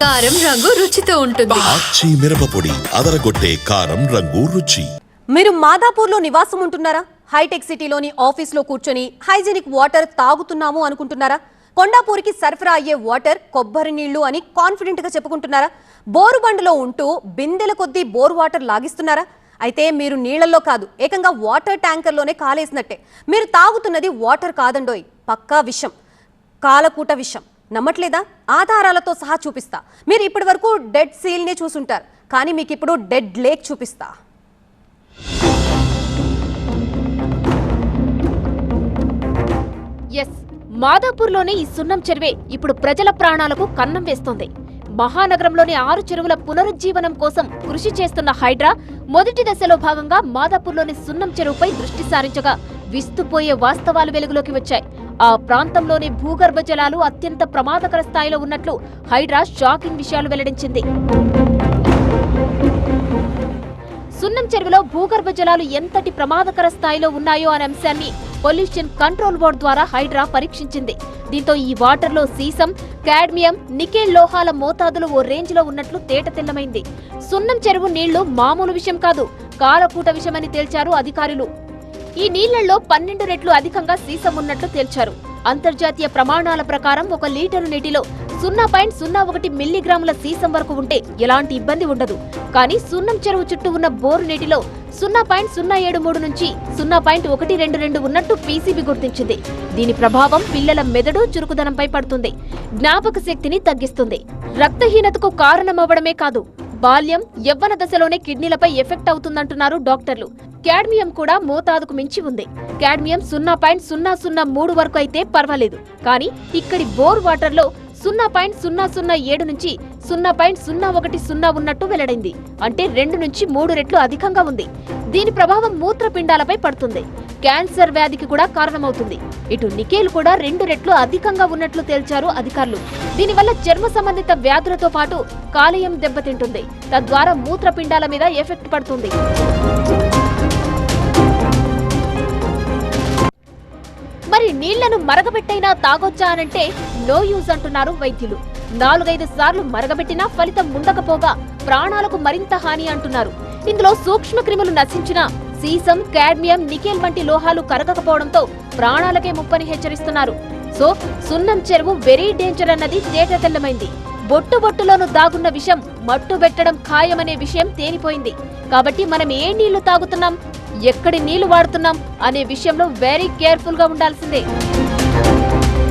కారం రంగు రుచితో ఉంటుంది. ఆచి మిరపపొడి అదరగొట్టే కారం రంగు రుచి. మీరు మాదాపూర్లో నివాసం ఉంటున్నారా? హైటెక్ సిటీలోని ఆఫీస్లో కూర్చొని హైజీనిక్ వాటర్ తాగుతున్నాము అనుకుంటున్నారా? కొండాపూర్కి సరఫరా అయ్యే వాటర్ కొబ్బరి నీళ్ళు అని కాన్ఫిడెంట్గా చెప్పుకుంటున్నారా? బోరు బండిలో ఉంటూ బిందెల కొద్దీ బోర్ వాటర్ లాగిస్తున్నారా? అయితే మీరు నీళ్ళలో కాదు ఏకంగా వాటర్ ట్యాంకర్లోనే కాలేసినట్టే. మీరు తాగుతున్నది వాటర్ కాదండోయ్ పక్కా విషం కాలకూట విషం. నమ్మట్లేదా? ఆధారాలతో సహా చూపిస్తా. మీరు ఇప్పటి వరకు డెడ్ సీల్ని చూసుంటారు. కానీ మీకు ఇప్పుడు డెడ్ లేక్ చూపిస్తా. ఎస్ మాదాపూర్లోని ఈ సున్నం చెరువే ఇప్పుడు ప్రజల ప్రాణాలకు కన్నం వేస్తోంది. మహానగరంలోని ఆరు చెరువుల పునరుజ్జీవనం కోసం కృషి చేస్తున్న హైడ్రా మొదటి దశలో భాగంగా మాదాపూర్లోని సున్నం చెరువుపై దృష్టి సారించగా విస్తుపోయే వాస్తవాలు వెలుగులోకి వచ్చాయి. ఆ ప్రాంతంలోని భూగర్భ జలాలు అత్యంత ప్రమాదకర స్థాయిలో ఉన్నట్లు హైడ్రా షాకింగ్ విషయాలు వెల్లడించింది. సున్నం చెరువులో భూగర్భ జలాలు ఎంతటి ప్రమాదకర స్థాయిలో ఉన్నాయో అనే అంశాన్ని పొల్యూషన్ కంట్రోల్ బోర్డు ద్వారా హైడ్రా పరీక్షించింది. దీంతో ఈ వాటర్లో సీసం కాడ్మియం నికెల్ లోహాల మోతాదులు ఓ రేంజ్లో ఉన్నట్లు తేటతెల్లమైంది సున్నం చెరువు నీళ్ళు మామూలు విషయం కాదు కాలకూట విషమని తేల్చారు అధికారులు. ఈ నీళ్ళలో పన్నెండు రెట్లు అధికంగా సీసం ఉన్నట్లు తేల్చారు. అంతర్జాతీయ ప్రమాణాల ప్రకారం ఒక లీటరు నీటిలో సున్నా పాయింట్ సున్నా ఒకటి మిల్లీగ్రాముల సీసం వరకు ఉంటే ఎలాంటి ఇబ్బంది ఉండదు. కానీ సున్నం చెరువు చుట్టూ ఉన్న బోరు నీటిలో సున్నా పాయింట్ సున్నా ఏడు మూడు నుంచి సున్నా పాయింట్ ఒకటి రెండు రెండు ఉన్నట్టు పీసీబీ గుర్తించింది. దీని ప్రభావం పిల్లల మెదడు చురుకుదనంపై పడుతుంది. జ్ఞాపక శక్తిని తగ్గిస్తుంది. రక్తహీనతకు కారణమవ్వడమే కాదు బాల్యం యవ్వన దశలోనే కిడ్నీలపై ఎఫెక్ట్ అవుతుందంటున్నారు డాక్టర్లు. కాడ్మియం కూడా మోతాదుకు మించి ఉంది. కాడ్మియం సున్నా పాయింట్ సున్నా సున్నా మూడు వరకు అయితే పర్వాలేదు. కానీ ఇక్కడి బోర్ వాటర్లో సున్నా పాయింట్ సున్నా సున్నా ఏడు నుంచి సున్నా పాయింట్ సున్నా ఒకటి సున్నా ఉన్నట్టు వెల్లడైంది. అంటే రెండు నుంచి మూడు రెట్లు అధికంగా ఉంది. దీని ప్రభావం మూత్రపిండాలపై పడుతుంది. క్యాన్సర్ వ్యాధికి కూడా కారణమవుతుంది. ఇటు నికేల్ కూడా రెండు రెట్లు అధికంగా ఉన్నట్లు తేల్చారు అధికారులు. దీనివల్ల చర్మ సంబంధిత వ్యాధులతో పాటు కాలేయం దెబ్బతింటుంది. తద్వారా మూత్రపిండాల మీద ఎఫెక్ట్ పడుతుంది. నీళ్ళను మరగబెట్టైనా తాగొచ్చా అనంటే నో యూజ్ అంటున్నారు వైద్యులు. నాలుగైదు సార్లు మరగబెట్టినా ఫలితం ఉండకపోగా ప్రాణాలకు మరింత హాని అంటున్నారు. ఇందులో సూక్ష్మ క్రిములు నశించినా సీసం కాడ్మియం నికెల్ వంటి లోహాలు కరగకపోవడంతో ప్రాణాలకే ముప్పని హెచ్చరిస్తున్నారు. సో సున్నం చెరువు వెరీ డేంజర్ అన్నది తేటతెల్లమైంది బొట్టు బొట్టులోను దాగున్న విషం మట్టు పెట్టడం ఖాయమనే విషయం తేలిపోయింది. కాబట్టి మనం ఏ నీళ్ళు తాగుతున్నాం ఎక్కడి నీళ్ళు వాడుతున్నాం అనే విషయంలో వెరీ కేర్ఫుల్గా ఉండాల్సిందే. Thank you.